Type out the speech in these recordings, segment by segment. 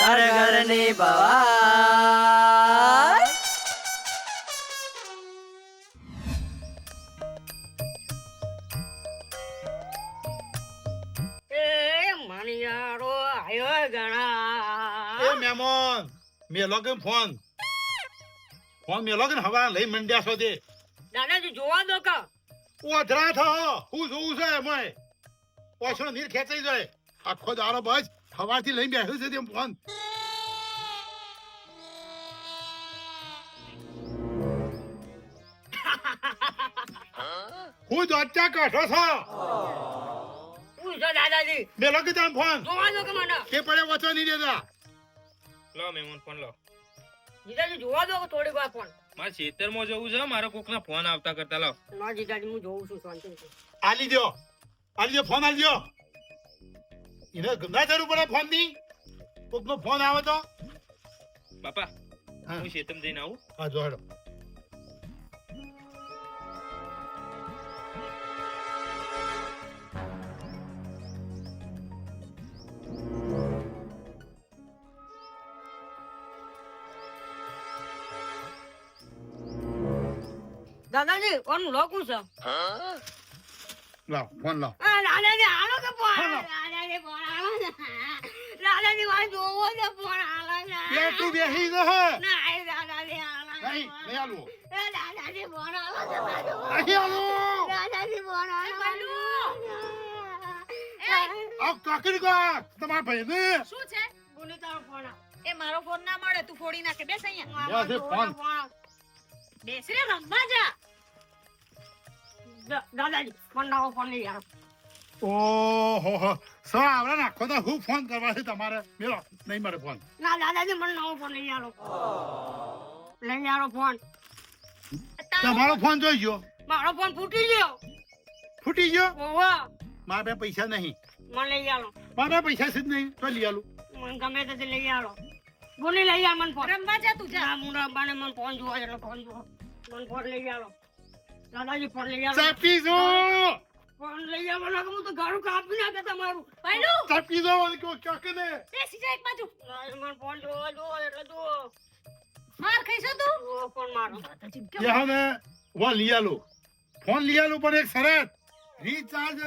ઘર ઘરની ભવાઈ. એ મણિયારો આયો ગણા. એ મહેમાન મેલો કે ફોન. ફોન મેલો કે હવા લઈ મંડ્યા છો તે. દાદાજી જોવા દો કા. ઓધરા થો હું જોઉં છે એમાં ઓછો નીર ખેંચાઈ જાય. આખો દાડો બસ સવારથી લઈને બેઠો છે તેમ ફોન હું દોચા કાઢો છો હું છો દાદાજી મેલો કે તમે ફોન જોવા દો કે મને કે પડે વચો નહીં દેતા લો મહેમાન ફોન લો જીજાજી જોવા દો થોડી વાર ફોન મારે ખેતરમાં જવું છે મારે કોકના ફોન આવતા કરતા લાવ ના જીજાજી હું જોઉં છું શાંતિથી આલી દો આલી દો ફોન આલી દો એને ગંદા જરૂર પડે ફોનની? કોકનો ફોન આવે તો? બાપા હા. શેતમ જઈને આવું. હા જો હેડો. દાદાજી કોનું લોકું છે? લાવ ફોન લાવ. આ દાદાજી હાલો. કે ફોન. દાદાજી ફોન હાલો ને જોવો છે ફોન હાલો ને. બે તું બેહી જ હે. ના એ દાદાજી હાલો નહીં. નહીં આલું એ દાદાજી ફોન હાલો ને. નહીં આલો દાદાજી ફોન હાલો આ કાકડી કા તમારા ભાઈ ને શું છે? બોલી તારો ફોન એ મારો ફોન ના મળે તું ફોડી નાખે. બેસ અહીંયા. ફોન. બેસ રે રમવા જા. દાદાજી ફોન લાવો ફોન લઈ આવો ઓહો હો. આવડે નાખો તો હું ફોન કરવા છે તમારે? મેલો નહીં મારે ફોન ના દાદાજી મને નવો ફોન લઈ આવો લઈ આવો ફોન તમારો ફોન જોઈ ગયો. મારો ફોન ફૂટી ગયો. ફૂટી ગયો? ઓહો. મારા પાસે પૈસા નહીં. મને લઈ આવો મારા પૈસા છે જ નહીં તો લઈ આલું. મને ગમે તે લઈ આવો બોલી લઈ આ મને ફોન રમવા જા તું જા. હું રમવાને બાને મને ફોન જોવા એટલે ફોન જોવા. મને ફોન લઈ આવો દાદાજી ફોન લઈ આવો સાપી જો ફોન લઈ આવો ને હું તો ઘરું કાપી નાખે તમારું. જો કે બેસી જા એક બાજુ. મને ફોન જોવા જોવો એટલે જોવો માર ખાઈશ તું? જોવો ફોન મારો. યહાં ને વા લઈ આલું. ફોન લઈ આલું પણ એક શરત. રિચાર્જ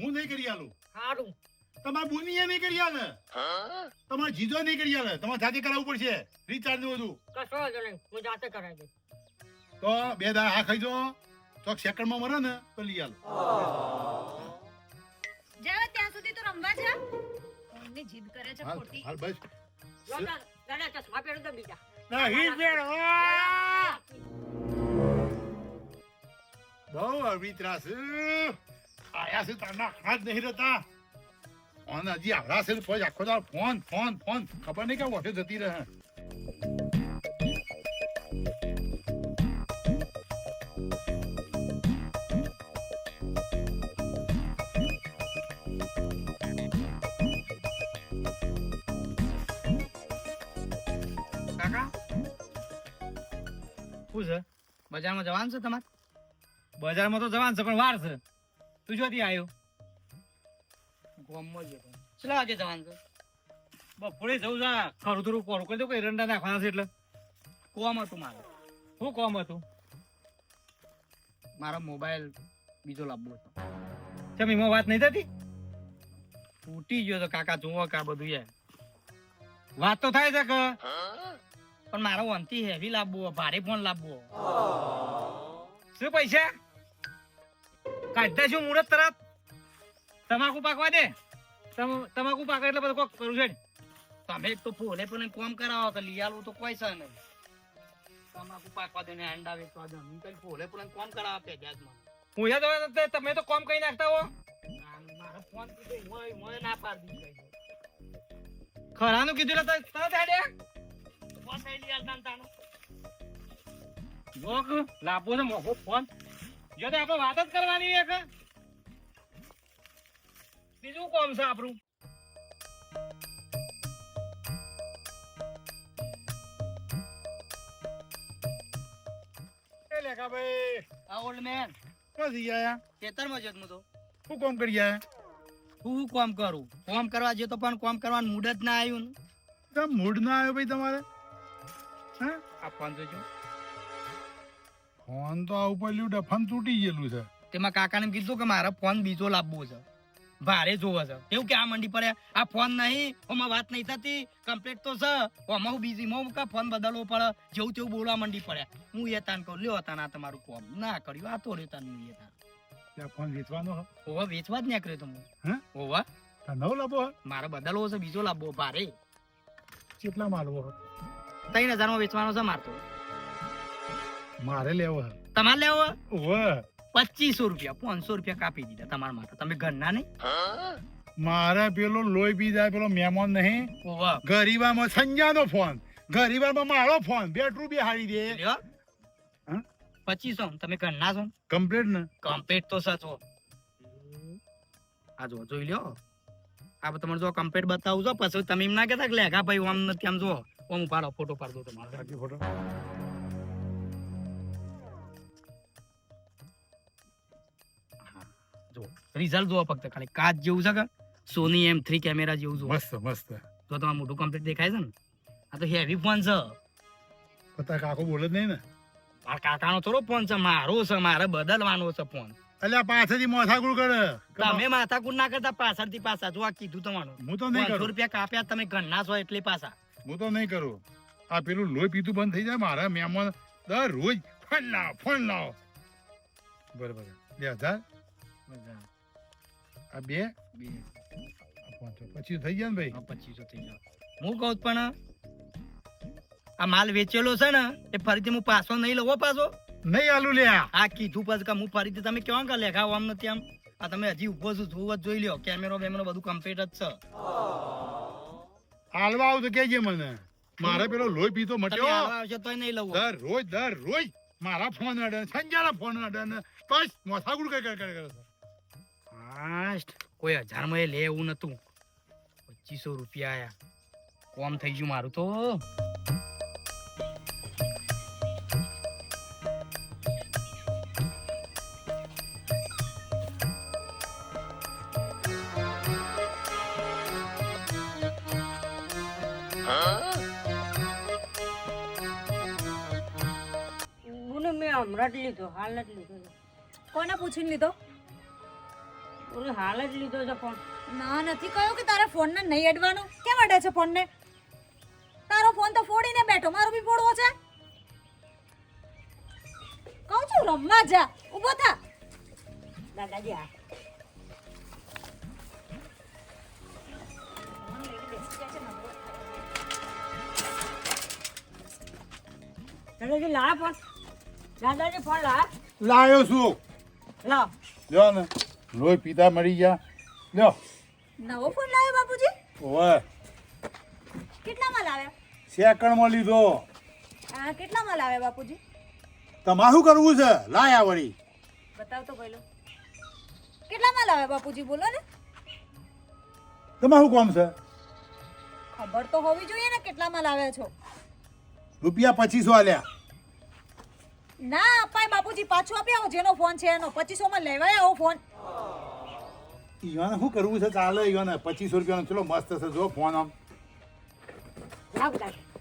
હું નહીં કરી આલું. સારું તમારા બુનીએ નહીં કરી આલે. તમારા જીજો નહીં કરી આલે. તમારે જાતે કરાવવું પડશે. રિચાર્જનું બધું. કશો નહીં. હું જાતે કરાવી દઉં તો બે દા હા ખાઈ જો. તો સેકન્ડમાં મરે ને તો લઈ આલો. જાવ ત્યાં સુધી તો રમવા જા મમ્મી જીદ કરે છે ખોટી. હાલ બસ. દા- ચશ્મા પહેરો તો બીજા? નહીં પહેરો બહુ અવિતરા છે. આયા છે તારના હાથ જ નહીં રહેતા. ફોન હજી આવડા છે ને પછી આખો દાડો ફોન ફોન ફોન. ખબર નહીં કે વોટે જતી રહે. શું છે. બજારમાં જવાનું છે તમારે? બજારમાં તો જવાનું છે પણ વાર છે. તું જોતી આવ્યો ગોમમાં જ. કેટલા વાગે જવાનું છે? બપોરે જવું છે. ખરું થોડું કોરું કરી દઉં કોઈ રંડા નાખવાના છે એટલે. કોમ હતું મારે. શું કોમ હતું? મારો મોબાઈલ બીજો લાવવો હતો. કેમ એમાં વાત નહીં થતી? તૂટી ગયો તો કાકા જોવો કા આ બધું યાર વાત તો થાય છે કે? પણ મારો વંતી હેવી લાવવો ભારે ફોન લાવવો. શું પૈસા? કાઢતા શું મુહૂર્ત તરત? તમાકુ પાકવા દે. તમ- તમાકુ પાકે એટલે બધું કોક કરું છે તમે તો ફોલે પણ કોમ કરાવો તો આલવું તો કોઈ છે નહીં. તમાકુ પાકવા દે ને અંડા વેચવા દે. હું કઈ ફોલે પણ કોમ કરાવો તે જાતમાં હું યાદ તમે તો કોમ કઈ નાખતા હો. મારો ફોન કીધું મોય મોય ના પાડી ખરાનું કીધું તરત હેડે. લાભો છે મોકો ફોન. જો તો આપણે વાત જ કરવાની એક. બીજું કોમ છે આપણું. લેખા ભાઈ આ ઓલ્ડ મેન ક્યાંથી આયા? ખેતરમાં જ હતો તો શું કામ કરી આયા? હું કોમ કરું? કોમ કરવા જતો પણ કોમ કરવાનું મૂડ જ ના આવ્યું મૂડ ના આવ્યો ભાઈ તમારે? હે? ફોન જોજો. ફોન તો આ ઉપર લ્યું ડફન તૂટી ગયેલું છે. તેમાં કાકાને કીધું કે મારે ફોન બીજો લાવવો છે. ભારે જોવો છે. એવું કે આ મંડી પડે? આ ફોન નહીં ઓમાં વાત નહીં થતી. કમ્પ્લેટ તો છે. ઓમાં હું બીજી માં કા ફોન બદલવો પડે? જેવું તેવું બોલવા મંડી પડે. હું એ તાન કહું લ્યો તાન આ તમારું કોમ. ના કર્યું આ તો રે તાન હું એ તાન. ફોન વેચવાનો ઓવા વેચવા જ નીકળ્યો તો હું. હે? ઓવા નવો લાવવો મારે બદલવો છે બીજો લાવવો ભારે. કેટલા માલવો હે? ત્રણ હજારમાં વેચવાનો છે મારતો. મારે લેવો તમારે લેવો? ઓવે પચીસો રૂપિયા પાંચસો રૂપિયા કાપી દીધા તમારા માટે. તમે ઘરના નહીં? મારે પેલો લોહી પી જાય પેલો મહેમાન નહીં. ગરીબામાં સંજાનો ફોન. ગરીબામાં મારો ફોન. બેટરું બી હારી દે? પચીસો. તમે ઘરના છો? કમ્પ્લીટ ને? કમ્પ્લીટ તો સાચો આ જો જોઈ લ્યો. આ તમારે જો કમ્પ્લીટ બતાવું છો પછી તમે એમ ના કહેતા કે લેગા ભાઈ આમ નથી આમ જો આમ પાડો ફોટો પાડો તમારો. બાકી ફોટો. જો રિઝલ્ટ જોવો ફક્ત ખાલી કાચ જેવું છે કે સોની એમ થ્રી કેમેરા જેવું જો મસ્ત મસ્ત. તો તમારું મોટું કમ્પ્લીટ દેખાય છે ને આ તો હેવી ફોન છે. પતા કાકો બોલે જ નહીં ને. મારા કાકાનો થોડો ફોન છે મારો છે મારે બદલવાનો છે ફોન એટલે પાછળથી મોથાકુર કરે. તમે માથાકૂટ ના કરતા પાછળથી પાછા જો આ કીધું તમારું. હું તો નહીં રૂપિયા કાપ્યા તમે ઘરના છો એટલે પાછા. હું તો નહીં કરું. આ પેલું લોહી પીતું બંધ થઈ જાય મારા મહેમાન દર રોજ ફોન લાવો ફોન લાવો બરાબર બે હજાર? આ બે? બે. પછી થઈ ગયા ને ભાઈ? હા, પચીસો થઈ જાય હું કહું પણ આ માલ વેચેલો છે ને એ ફરીથી હું પાછો નહીં લવો પાછો. નહીં આલુ લે આ. કીધું પછી કે હું ફરીથી તમે કેવા કે લેખાવ આમ નથી આમ. આ તમે હજી ઊભો છો જોવા જ જોઈ લ્યો. કેમેરો બેમેરો બધું કમ્પ્લીટ જ છે. આલવા આવું તો કેજે મને. મારે પેલો લોહી પીતો મટ્યો. હાલવા દર રોજ દર રોજ. મારા ફોન અડે સંજાના ફોન અડે ને. બસ મોથાગુડ કઈ કરે કરે ફાસ્ટ. કોઈ હજારમાં એ લે એવું નતું. પચીસો રૂપિયા આયા. કોમ થઈ ગયું મારું તો. જ લીધો હાલ નથી લીધો કોને પૂછીને લીધો? બોલે હાલ જ લીધો છે ફોન. ના નથી કહ્યું કે તારા ફોનને નહીં અડવાનો? કેમ અડે છે ફોનને? તારો ફોન તો ફોડીને બેઠો મારો બી ફોડવો છે. કહું છું રમવા જા ઊભો થા. દાદાજી હા. દાદાજી લા ફોન. દાદાજી ફોન લા લાયો છું. લાવ. લ્યો ને. લોહી પીતા મરી ગયા. લ્યો. નવો ફોન લાવ્યો બાપુજી? ઓવે. કેટલામાં લાવ્યા? સેકન્ડમાં લીધો. આ કેટલામાં લાવ્યા બાપુજી? તમારે શું કરવું છે? લાયા વળી. બતાવ તો પહેલો. કેટલામાં લાવ્યા બાપુજી? બોલો ને. તમારું શું કામ છે? ખબર તો હોવી જોઈએ ને કેટલામાં લાવ્યા છો. રૂપિયા પચીસો આલ્યા. ના અપાય બાપુજી પાછો આપી આવો. જેનો ફોન છે એનો. પચીસો માં લેવાય આવો ફોન. ઈવાને શું કરવું છે? ચાલે ઈવાને. પચીસો રૂપિયાનો ચલો મસ્ત છે. જો ફોન આમ. લાવ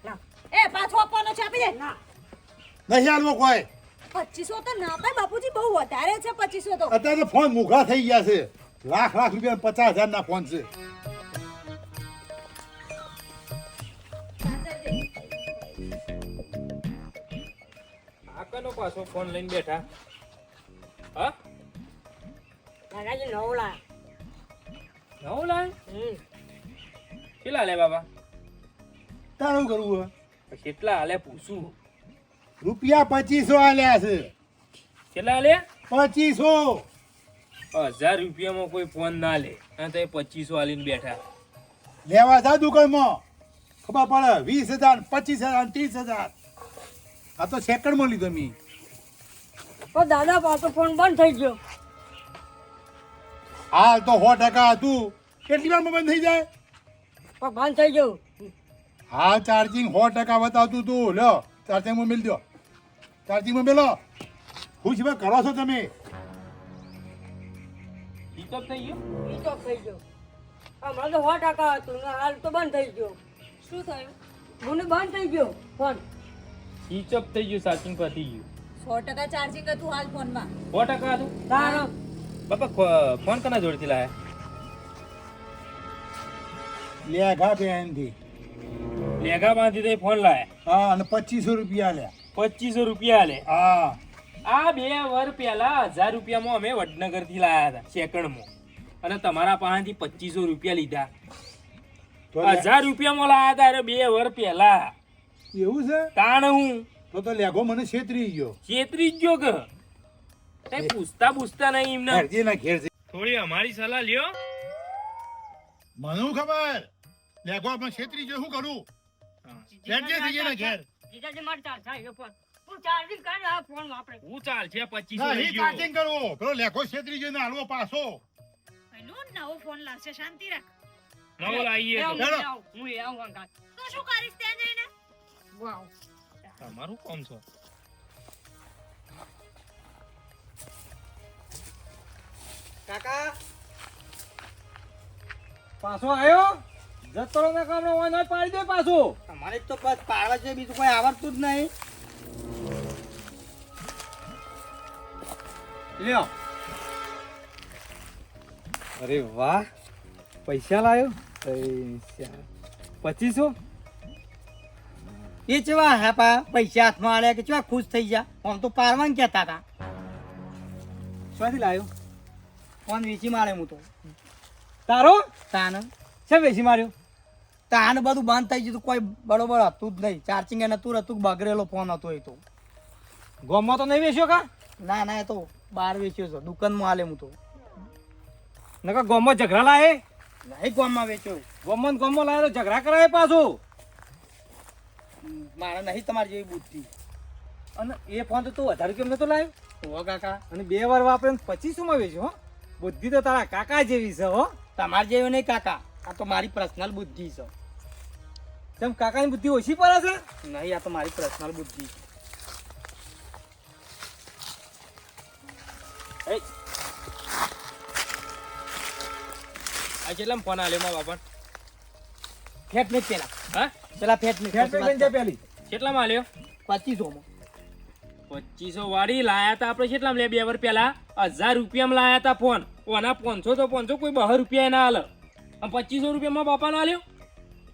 લાવ. એ પાછો આપવાનો છે આપી દે. ના. નહીં આલવો કોઈ. પચીસો તો ના અપાય બાપુજી બહુ વધારે છે પચીસો તો. અત્યારે ફોન મોઘા થઈ ગયા છે. લાખ લાખ રૂપિયા પચાસ હજાર ના ફોન છે. આ પાછો ફોન લઈને બેઠા. હા? દાદાજી નવ લા નવું લાય કેટલા લે બાબા તારું કરવું હે કેટલા હાલે પૂછું. રૂપિયા પચીસો આલ્યા છે. કેટલા હાલે પચીસો. હજાર રૂપિયામાં કોઈ ફોન ના લે. અને તે પચીસો હાલીને બેઠા. લેવા જા દુકાનમાં. ખબર પડે વીસ હજાર પચીસ હજાર ત્રીસ હજાર. આ તો સેકન્ડમાં લીધો મી. પણ દાદા પાછો ફોન બંધ થઈ ગયો. હાલ તો સો ટકા હતું. કેટલી વારમાં બંધ થઈ જાય? પણ બંધ થઈ ગયું. હા ચાર્જિંગ સો ટકા બતાવતું તું. લ્યો ચાર્જિંગમાં મિલ દો ચાર્જિંગમાં મેલો. હું છે કરો છો તમે? હિસાબ થઈ ગયો? ઈ થઈ ગયો. હમણાં તો સો ટકા હતું હાલ તો બંધ થઈ ગયો. શું થયું? મને બંધ થઈ ગયો ફોન. સ્વિચ ઓફ થઈ ગયું ચાર્જિંગ પતી ગયું સો ટકા ચાર્જિંગ હતું હાલ ફોનમાં. સો ટકા હતું? તારો. બાપા ફોન કના જોડેથી લાયા? લેઘા બેનથી લેગા બાંધી તો ફોન લાયા. હા અને પચીસો રૂપિયા લે પચીસો રૂપિયા લે. હા. આ બે વર પહેલા હજાર રૂપિયામાં અમે વડનગરથી લાયા હતા સેકન્ડમાં અને તમારા પાસેથી પચીસો રૂપિયા લીધા. હજાર રૂપિયામાં લાયા હતા અરે બે વર પહેલા એવું છે? તાણ હું. તો તો લેગો મને છેતરી ગયો. છેતરી ગયો કે? તે પૂછતા પૂછતા નહીં એમને. ઘેરજી ના ઘેરજી થોડી અમારી સલાહ લ્યો. મને હું ખબર? લેગો આપણે છેતરી ગયો શું કરું? ઘેરજી થઈ ગયા ઘેર. જીજાજી મારે ચાર્જ થાય ફોન. તું ચાર્જિંગ કર આ ફોન વાપરે. હું ચાલ છે પચીસો નહીં ચાર્જિંગ કરવો. પેલો લેઘો છેતરી ગયો ને હાલવો પાછો. નવો ફોન લાવશે શાંતિ રાખ. નવો લાવીએ હું ચાલો. આવું, હું તો શું કરીશ ત્યાં જઈને? વાવ. તમારું કોમ છો? કાકા? પાછો આવ્યો જતો રહો ને કામ હોય નહીં પાડી દે પાછો. તમારે તો બસ પાડવા છે બીજું કોઈ આવડતું જ નહીં. લ્યો. અરે વાહ. પૈસા લાવ્યો પૈસા. પચીસો? એ ચેવા હે પા પૈસા હાથમાં આલે કે ચેવા ખુશ થઈ જા આમ તો પારવાન કહેતા હતા. ક્યાંથી લાયો? ફોન વેચી મારે હું તો? તારો? તાન. છે વેચી માર્યો? તાન બધું બંધ થઈ ગયું કોઈ બરોબર હતું જ નહીં. ચાર્જિંગ એને તું રતું બગડેલો ફોન હતો એ તો. ગોમમાં તો નહીં વેચ્યો કા? ના ના, એ તો બહાર વેચ્યો છે. દુકાનમાં હાલે હું તો. નકા ગોમમાં ઝઘડા લાવે નહીં ગોમમાં વેચ્યો. ગોમમાં ગોમમાં લાય તો ઝઘડા કરાય પાછું. મારે નહીં તમારી જેવી બુદ્ધિ. અને એ ફોન તો તું વધારે કેમ નતો લાવ્યો? હો કાકા. અને બે વાર વાપરે પછી માં વેચ્યો હો? બુદ્ધિ તો તારા કાકા જેવી છે હો. તમારી જેવી નહીં કાકા. આ તો મારી પર્સનલ બુદ્ધિ છે. તેમ કાકાની બુદ્ધિ ઓછી પડે છે? નહીં આ તો મારી પર્સનલ બુદ્ધિ છે. આ કેટલામાં ફોન આલ્યો મારા બાપા ફેટ નહીં પેલા હા? પેલા ફેટ નહીં ફેટ પે લઈને જા માં લ્યો આલ્યો પચીસોમાં પચીસો વાળી લાયા હતા આપણે કેટલામાં લે? બે વર પહેલા હજાર રૂપિયામાં લાયા હતા ફોન. ઓના પાંચસો તો પાંચસો કોઈ બહાર રૂપિયા ના હાલે અને પચીસો રૂપિયામાં બાપાનો આલ્યો?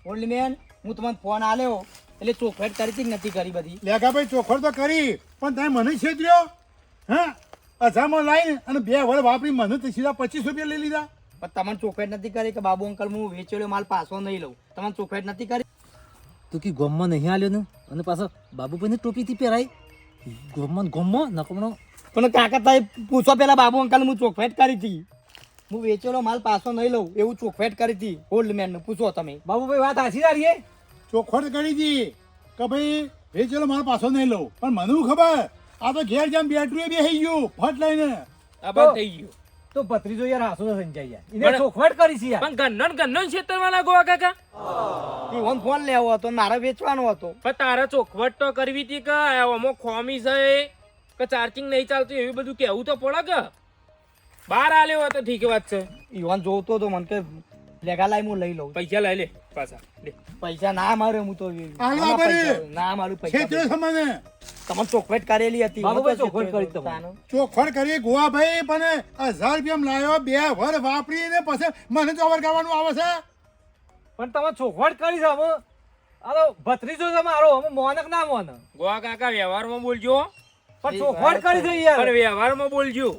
ઓલ્ડ મેન હું તમને ફોન આલ્યો એટલે ચોખવટ કરી તી નથી કરી બધી? લેગા ભાઈ ચોખવટ તો કરી પણ તમે મને છેતર્યો હા? હજારમાં લાઈને અને બે વર વાપરી મને તો સીધા પચીસ રૂપિયા લઈ લીધા. પણ તમને ચોખવટ નથી કરી કે બાબુ અંકલ હું વેચેલો માલ પાછો નહીં લઉં. તમને ચોખવટ નથી કરી? તો કે ગોમમાં નહીં આલ્યો ને? અને પાછો ટોપી ટોપીથી પહેરાય. ગોમમાં ને ગોમમાં? નકમણો પણ કાકા તાઈ પૂછો પેલા બાબુ અંકલ હું ચોખવટ કરી હતી. હું વેચેલો માલ પાછો નહીં લઉં એવું ચોખવટ કરી હતી. ઓલ્ડ મેન ને પૂછો તમે. બાબુભાઈ વાત હાસી સારી ચોખવટ કરી હતી કે ભાઈ વેચેલો માલ પાછો નહીં લઉં. પણ મને ખબર? આ તો ઘેર જેમ બેટરી બેસી ગયું ફટ લઈને. આ થઈ ગયું. તો ભત્રીજો યાર હાસો તો યાર. એને ચોખવટ કરી છે યાર. પણ ગન્નન ગન્નન છેતરવા લાગો કાકા? એ ઓન ફોન લેવો હતો મારે વેચવાનો હતો. પણ તારે ચોખવટ તો કરવી હતી કે આમાં ખોમી છે કે ચાર્જિંગ નહીં ચાલતું એવું બધું કેવું તો પડે કે? બહાર આલ્યો હોય તો ઠીક વાત છે. ઈવન જોતો તો મને કે લેગા લાઈ હું લઈ લઉં. પૈસા લઈ લે પાછા. લે. પૈસા ના મારે હું તો ના મારું પૈસા તમને ચોખવટ કરેલી હતી ચોખવટ કરી. ચોખડ કરી ગોવા ભાઈ પણ હજાર રૂપિયા લાવ્યો બે વર વાપરીને પછી મને ચોવર કરવાનું આવે છે. પણ તમે ચોખવટ કરી છે હવે આ ભત્રીજો છે મારો હવે મોનક ના મોન ગોવા કાકા વ્યવહારમાં બોલજો. પણ ચોખવટ કરી છે યાર. પણ વ્યવહારમાં બોલજો.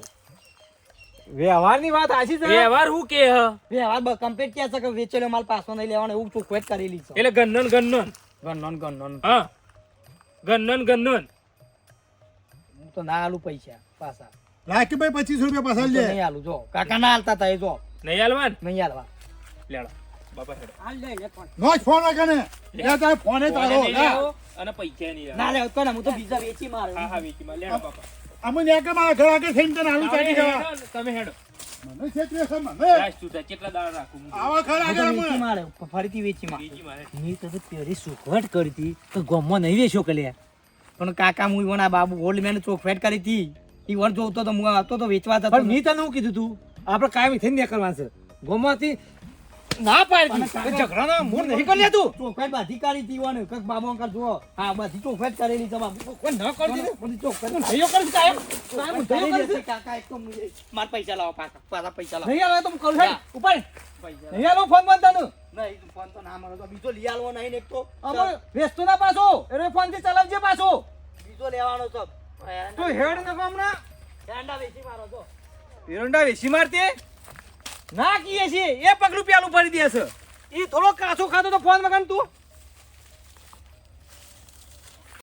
વ્યવહારની વાત આછી છે? વ્યવહાર હું કે હ? વ્યવહાર બ- complete ક્યાં છે કે વેચેલો માલ પાછો નહીં લેવાનો એવું ચોખવટ કરેલી છે. એટલે ગન્નન ગન્નન ગન્નન ગન્નન હા. ગન્નન ગન્નન હું તો ના આલું પૈસા પાછા. લાખી ભાઈ પચીસ રૂપિયા પાછા લે નહીં આલું જો. કાકા ના આલતા તા એ જો. નહીં હાલવા નહીં આલવા. લેડો બાપા હેડો. હાલ લે લે ફોન. નો ફોન વાગે ને લે. તારે ફોને તારો અને પૈસા નહીં ના લે ના હું તો બીજા વેચી હા હા વેચી વેચીમાં લેડો બાપા. અમે ન્યા કે મારા ઘર આગળ થઈને તને આલુ ચાટી જવા તમે હેડો મને છેતરે છે મને. રાજ તું કેટલા દાડા રાખું હું આવા ઘર તો આગળ અમે મારે ફરીથી વેચી મારે. ની તો પેરી સુખવટ કરતી તો ગોમમાં નહીં વેચ્યો કલે પણ કાકા હું વણા બાબુ ઓલ્ડ મેન ચોખવટ કરી હતી. ઈવન જોતો તો હું આવતો તો વેચવા જતો પણ મેં તને હું કીધું તું? આપણે કાયમ થઈને નીકળવાનું છે. ગોમાંથી ના પાડી ઝઘડાના મૂળ નહીં કરી તું? ચોખાઈ બાધી કાઢી દીવાનું કક બાબો અંકલ જુઓ. હા બધી ચોખાઈ જ કરેલી બાબુ કોઈ ન કરતી ને બધી ચોખાઈ ઊંધાઈઓ કરીશ કાયમ કાયમ કરીશ? કાકા એક તો મુજે માર પૈસા લાવો પાછા પાછા પૈસા લાવો. નહીં આવે તો હું કરું છે ઉપર પૈસા નહીં આલો ફોન બંધ તાનું નહીં ફોન તો ના મારો તો બીજો લઈ આલવો નહીં ને એક તો. અમારે વેસ્તો ના પાછો. એટલે ફોનથી ચલાવજે પાછો. બીજો લેવાનો તો તું હેડ ને ના. હેંડા વેચી મારો તો. એરંડા વેચી મારતી? ના કીએ છે એ પગલું પેલું ભરી દે છે. એ થોડો કાચો ખાતો તો ફોન મગાન તું.